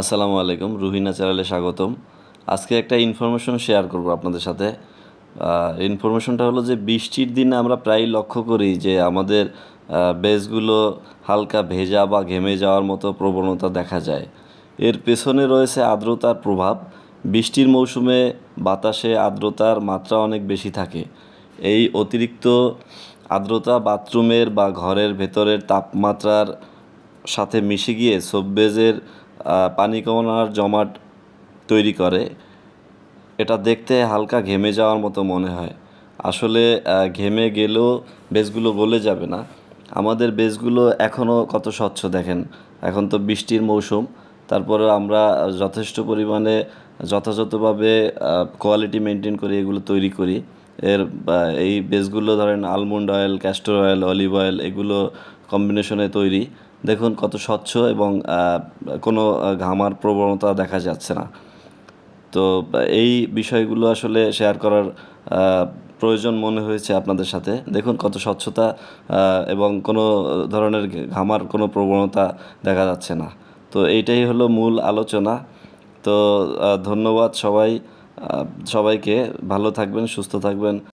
আসসালামু আলাইকুম, রুহিনা চ্যানেলে স্বাগতম। আজকে একটা ইনফরমেশন শেয়ার করব আপনাদের সাথে। ইনফরমেশনটা হলো যে, বৃষ্টির দিনে আমরা প্রায় লক্ষ্য করি যে, আমাদের বেসগুলো হালকা ভেজা বা ঘেমে যাওয়ার মতো প্রবণতা দেখা যায়। এর পেছনে রয়েছে আর্দ্রতার প্রভাব। বৃষ্টির মৌসুমে বাতাসে আর্দ্রতার মাত্রা অনেক বেশি থাকে। এই অতিরিক্ত আর্দ্রতা বাথরুমের বা ঘরের ভেতরের তাপমাত্রার সাথে মিশে গিয়ে সোববেজের পানি কমানোর জমাট তৈরি করে। এটা দেখতে হালকা ঘেমে যাওয়ার মতো মনে হয়। আসলে ঘেমে গেলেও বেসগুলো গলে যাবে না। আমাদের বেসগুলো এখনও কত স্বচ্ছ দেখেন। এখন তো বৃষ্টির মৌসুম। তারপরে আমরা যথেষ্ট পরিমাণে যথাযথভাবে কোয়ালিটি মেনটেন করে এগুলো তৈরি করি। এর এই বেসগুলো ধরেন almond oil castor oil olive oil এগুলো কম্বিনেশনে তৈরি। দেখুন কত স্বচ্ছ এবং কোনো ঘামার প্রবণতা দেখা যাচ্ছে না। তো, এই বিষয়গুলো আসলে শেয়ার করার প্রয়োজন মনে হয়েছে আপনাদের সাথে। দেখুন কত স্বচ্ছতা এবং কোনো ধরনের ঘামার কোনো প্রবণতা দেখা যাচ্ছে না। তো, এইটাই হলো মূল আলোচনা। তো ধন্যবাদ সবাই। সবাইকে ভালো থাকবেন, সুস্থ থাকবেন।